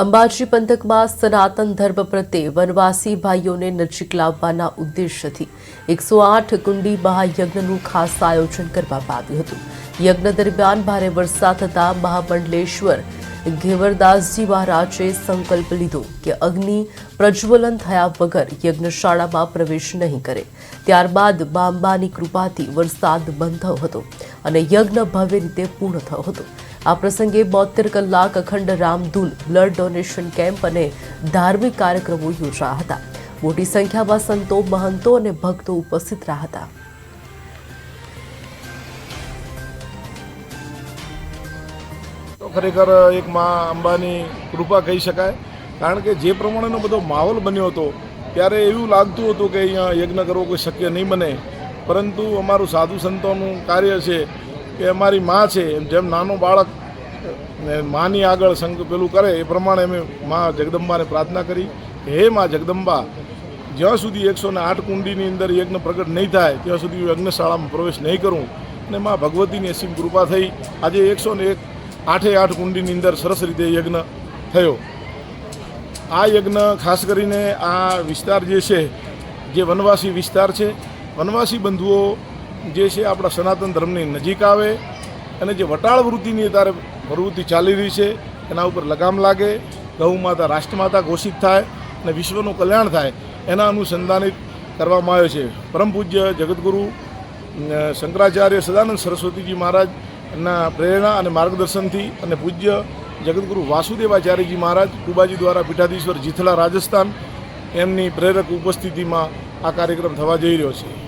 અંબાજી પંથકમાં સનાતન ધર્મ પ્રત્યે વનવાસી ભાઈઓને નજીક લાવવાના ઉદ્દેશ્યથી એકસો આઠ કુંડી મહાયજ્ઞનું ખાસ આયોજન કરવામાં આવ્યું હતું. યજ્ઞ દરમિયાન ભારે વરસાદ થતાં મહામંડલેશ્વર ઘેવરદાસજી મહારાજે સંકલ્પ લીધો કે અગ્નિ પ્રજ્વલન થયા વગર યજ્ઞશાળામાં પ્રવેશ નહીં કરે. ત્યારબાદ બાંબાની કૃપાથી વરસાદ બંધ થયો હતો અને યજ્ઞ ભવ્ય રીતે પૂર્ણ થયો હતો. આ પ્રસંગે બોતેર કલાક અખંડ રામધૂન બ્લડ ડોનેશન કેમ્પ અને ધાર્મિક કાર્યક્રમો યોજાયા હતા. મોટી સંખ્યામાં સંતો, મહંતો અને ભક્તો ઉપસ્થિત રહ્યા હતા. ખરેખર એક માં અંબાની કૃપા કહી શકાય. કારણ કે જે પ્રમાણેનો બધો માહોલ બન્યો હતો, ત્યારે એવું લાગતું હતું કે અહીંયા યજ્ઞ કરવો કોઈ શક્ય નહીં બને. પરંતુ અમારું સાધુ સંતોનું કાર્ય છે કે અમારી માં છે, એમ જેમ નાનો બાળક, ને માની આગળ સંગ પેલું કરે, એ પ્રમાણે અમે મા જગદંબાને પ્રાર્થના કરી હે મા જગદંબા, જ્યાં સુધી એકસો ને આઠ કુંડીની અંદર યજ્ઞ પ્રગટ નહીં થાય, ત્યાં સુધી હું યજ્ઞશાળામાં પ્રવેશ નહીં કરું. અને મા ભગવતીની અસીમ કૃપા થઈ. આજે એકસો ને એક આઠે આઠ કુંડીની અંદર સરસ રીતે યજ્ઞ થયો. આ યજ્ઞ ખાસ કરીને આ વિસ્તાર જે છે, જે વનવાસી વિસ્તાર છે, વનવાસી બંધુઓ જે છે આપણા સનાતન ધર્મની નજીક આવે અને જે વટાળ વૃત્તિની અત્યારે પ્રવૃત્તિ ચાલી રહી છે, એના ઉપર લગામ લાગે, ગૌ માતા રાષ્ટ્રમાતા ઘોષિત થાય અને વિશ્વનું કલ્યાણ થાય, એના અનુસંધાનિત કરવામાં આવ્યો છે. પરમ પૂજ્ય જગતગુરુ શંકરાચાર્ય સદાનંદ સરસ્વતીજી મહારાજના પ્રેરણા અને માર્ગદર્શનથી અને પૂજ્ય જગતગુરુ વાસુદેવાચાર્યજી મહારાજ, કુબાજી દ્વારા પીઠાધીશ્વર જીથલા રાજસ્થાન, એમની પ્રેરક ઉપસ્થિતિમાં આ કાર્યક્રમ થવા જઈ રહ્યો છે.